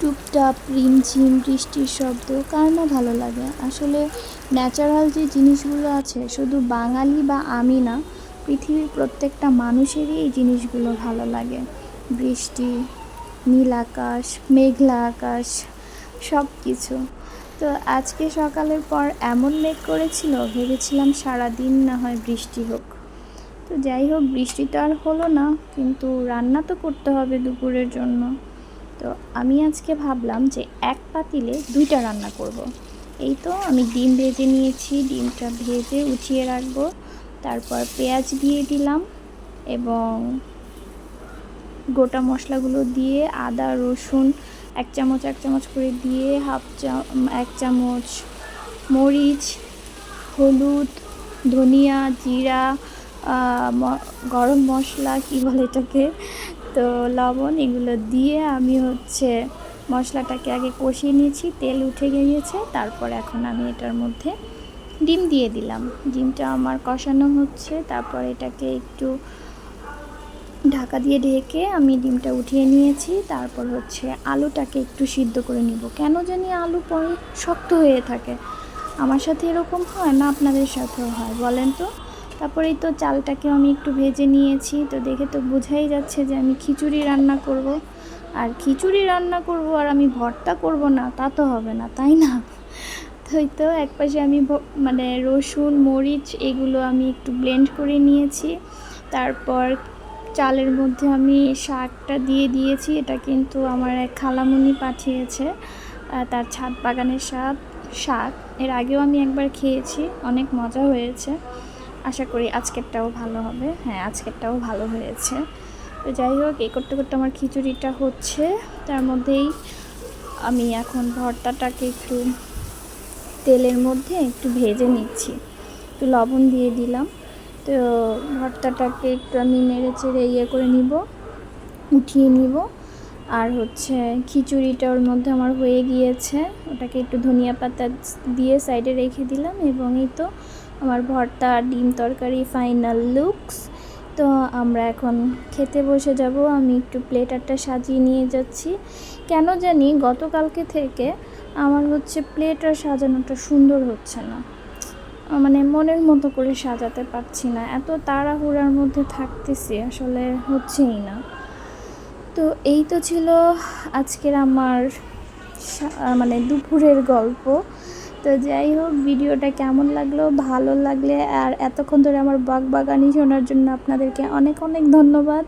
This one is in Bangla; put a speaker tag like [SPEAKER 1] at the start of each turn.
[SPEAKER 1] টুপটাপ রিমঝিম বৃষ্টির শব্দ, কার না ভালো লাগে। আসলে ন্যাচারাল যে জিনিসগুলো আছে, শুধু বাঙালি বা আমি না, পৃথিবীর প্রত্যেকটা মানুষেরই এই জিনিসগুলো ভালো লাগে। বৃষ্টি, নীল আকাশ, মেঘলা আকাশ সব কিছু তো আজকে সকালের পর এমন মেঘ করেছিল, ভেবেছিলাম সারাদিন না হয় বৃষ্টি হোক। তো যাই হোক, বৃষ্টি তো আর হলো না, কিন্তু রান্না তো করতে হবে দুপুরের জন্য। তো আমি আজকে ভাবলাম যে এক পাতিলে দুইটা রান্না করব। এই তো আমি ডিম ভেজে নিয়েছি, ডিমটা ভেজে উঠিয়ে রাখব, তারপর পেঁয়াজ দিয়ে দিলাম এবং গোটা মশলাগুলো দিয়ে আদা, রসুন এক চামচ এক চামচ করে দিয়ে হাফ চা, এক চামচ মরিচ, হলুদ, ধনিয়া, জিরা গরম মশলা কী বলে এটাকে তো লবণ এগুলো দিয়ে আমি হচ্ছে মশলাটাকে আগে কষিয়ে নিয়েছি, তেল উঠে গিয়েছে, তারপর এখন আমি এটার মধ্যে ডিম দিয়ে দিলাম। ডিমটা আমার কষানো হচ্ছে, তারপর এটাকে একটু ঢাকা দিয়ে ঢেকে আমি ডিমটা উঠিয়ে নিয়েছি, তারপর হচ্ছে আলুটাকে একটু সিদ্ধ করে নিব। কেন জানি আলু পরে শক্ত হয়ে থাকে। আমার সাথে এরকম হয় না, আপনাদের সাথেও হয়, বলেন তো? তারপরেই তো চালটাকে আমি একটু ভেজে নিয়েছি, তো দেখে তো বোঝাই যাচ্ছে যে আমি খিচুড়ি রান্না করব। আর খিচুড়ি রান্না করব আর আমি ভর্তা করব না, তা তো হবে না, তাই না? তো এই তো একপাশে আমি মানে রসুন, মরিচ এগুলো আমি একটু ব্লেন্ড করে নিয়েছি। তারপর চালের মধ্যে আমি শাকটা দিয়ে দিয়েছি, এটা কিন্তু আমার এক খালামুনি পাঠিয়েছে তার ছাদ বাগানের শাক শাক। এর আগেও আমি একবার খেয়েছি, অনেক মজা হয়েছে। আশা করি আজকেরটাও ভালো হবে। হ্যাঁ আজকেরটাও ভালো হয়েছে। তো যাই হোক, এই করতে করতে আমার খিচুড়িটা হচ্ছে। তার মধ্যেই আমি এখন ভর্তাটাকে একটু তেলের মধ্যে একটু ভেজে নিচ্ছি। একটু লবণ দিয়ে দিলাম। তো ভর্তাটাকে একটু আমি নেড়ে চেড়ে ইয়ে করে নিব, উঠিয়ে নিব। আর হচ্ছে খিচুড়িটা ওর মধ্যে আমার হয়ে গিয়েছে। ওটাকে একটু ধনিয়া পাতা দিয়ে সাইডে রেখে দিলাম এবং এই তো আমার ভর্তা, ডিম তরকারি ফাইনাল লুকস তো আমরা এখন খেতে বসে যাব। আমি একটু প্লেটারটা সাজিয়ে নিয়ে যাচ্ছি। কেন জানি গতকালকে থেকে আমার হচ্ছে প্লেটার সাজানোটা সুন্দর হচ্ছে না। মানে মনের মতো করে সাজাতে পারছি না। এত তাড়াহুড়ার মধ্যে থাকতেছি, আসলে হচ্ছেই না। তো এই তো ছিল আজকের আমার মানে দুপুরের গল্প। তো যাই হোক, ভিডিওটা কেমন লাগল? ভালো লাগলে আর এতক্ষণ ধরে আমার বাগ বাগানি শোনার জন্য আপনাদেরকে অনেক অনেক ধন্যবাদ।